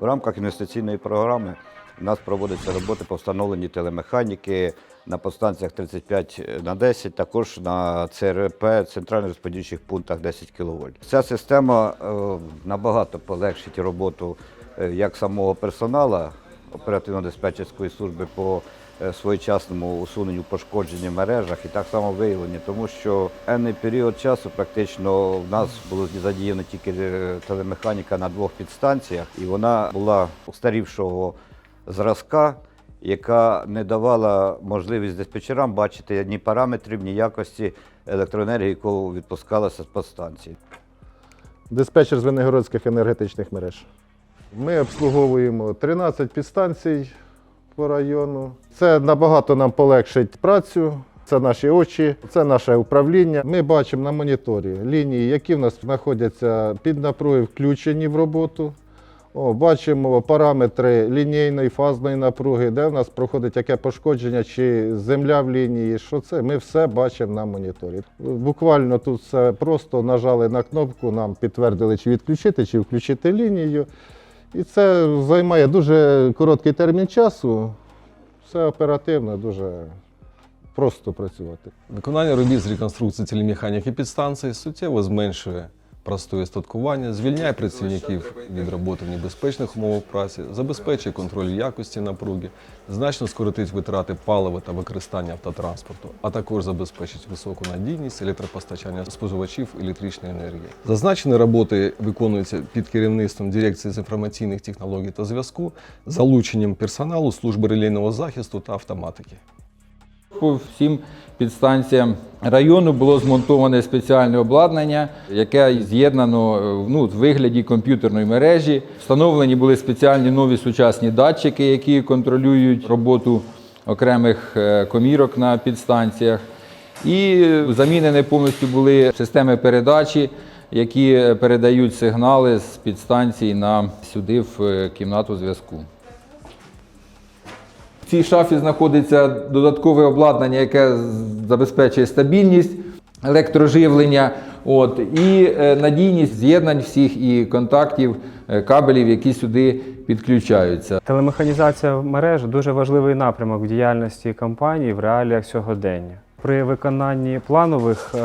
В рамках інвестиційної програми у нас проводяться роботи по встановленні телемеханіки на подстанціях 35 на 10, також на ЦРП, центральних розподільчих пунктах 10 кВт. Ця система е, набагато полегшить роботу е, як самого персоналу оперативно-диспетчерської служби по своєчасному усуненню пошкоджень в мережах і так само виявленню, тому що енний період часу практично в нас було задіяно тільки е, телемеханіка на двох підстанціях, і вона була устарівшого зразка, яка не давала можливість диспетчерам бачити ні параметрів, ні якості електроенергії, яку відпускалася з підстанції. диспетчер з Звенигородських енергетичних мереж. Ми обслуговуємо 13 підстанцій по району. Це набагато нам полегшить працю. Це наші очі, це наше управління. Ми бачимо на моніторі лінії, які в нас знаходяться під напруги, включені в роботу. О, бачимо параметри лінійної фазної напруги, де в нас проходить яке пошкодження, чи земля в лінії. Що це? Ми все бачимо на моніторі. Буквально тут все просто нажали на кнопку, нам підтвердили, чи відключити, чи включити лінію. І це займає дуже короткий термін часу. Все оперативно, дуже просто працювати. Виконання робіт з реконструкції телемеханіки підстанції суттєво зменшує простоє статкування, звільняє працівників від роботи в небезпечних умовах праці, забезпечує контроль якості напруги, значно скоротить витрати палива та використання автотранспорту, а також забезпечить високу надійність електропостачання споживачів електричної енергії. Зазначені роботи виконуються під керівництвом дирекції з інформаційних технологій та зв'язку, залученням персоналу служби релейного захисту та автоматики. По всім підстанціям району було змонтоване спеціальне обладнання, яке з'єднано е, ну, в вигляді комп'ютерної мережі. Встановлені були спеціальні нові сучасні датчики, які контролюють роботу окремих е, комірок на підстанціях. І замінені повністю були системи передачі, які передають сигнали з підстанцій на сюди в е, кімнату зв'язку. Цій шафі знаходиться додаткове обладнання, яке забезпечує стабільність електроживлення от, і е, надійність з'єднань всіх і контактів е, кабелів, які сюди підключаються. Телемеханізація мереж дуже важливий напрямок в діяльності компанії в реаліях сьогодення. При виконанні планових е,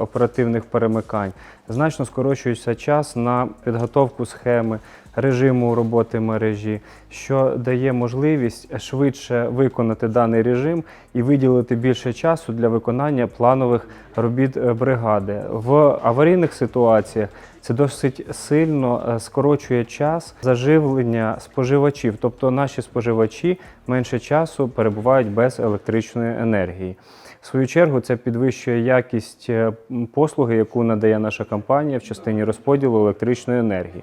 оперативних перемикань значно скорочується час на підготовку схеми режиму роботи мережі, що дає можливість швидше виконати даний режим і виділити більше часу для виконання планових робіт е, бригади. В аварійних ситуаціях це досить сильно е, скорочує час заживлення споживачів, тобто наші споживачі менше часу перебувають без електричної енергії. В свою чергу це підвищує якість е, послуги, яку надає наша компанія в частині розподілу електричної енергії.